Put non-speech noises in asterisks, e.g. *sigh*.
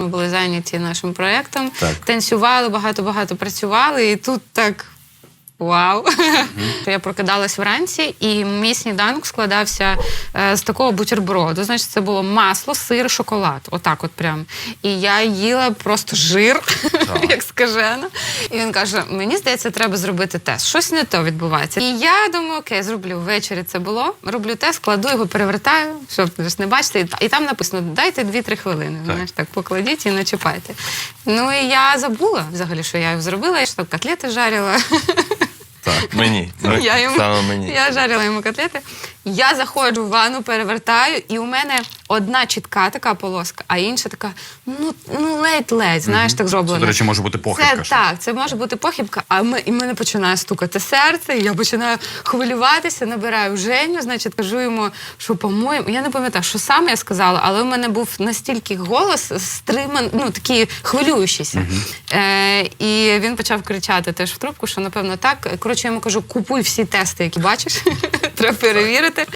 Ми були зайняті нашим проєктом, танцювали, багато-багато працювали, і тут так. Вау! Я прокидалась вранці, і мій сніданок складався е, з такого бутерброду. Значить, це було масло, сир, шоколад. Отак, от прям. І я їла просто жир, *laughs* як скажена. І він каже: мені здається, треба зробити тест. Щось не то відбувається. І я думаю, окей, зроблю. Ввечері це було. Роблю тест, кладу його, перевертаю, щоб не бачите. І там написано: дайте 2-3 хвилини. Знаєш, так покладіть і не чіпайте. Ну і я забула взагалі, що я його зробила. Я ж так котлети жарила. *laughs* Мені. Ну, Я йому Саме мені. я жарила йому котлети. Я заходжу в ванну, перевертаю, і у мене одна чітка така полоска, а інша така, ну, ну ледь-ледь, знаєш, так Це, до речі, може бути похибка. Це ще. так, це може бути похибка, а ми, і мене починає стукати серце, і я починаю хвилюватися, набираю Женю, значить, кажу йому, що по-моєму, я не пам'ятаю, що саме я сказала, але у мене був настільки голос стриман, ну такий хвилюючийся. Е, і він почав кричати теж в трубку, що напевно так. Коротше, йому кажу, купуй всі тести, які бачиш, *laughs* треба перевірити.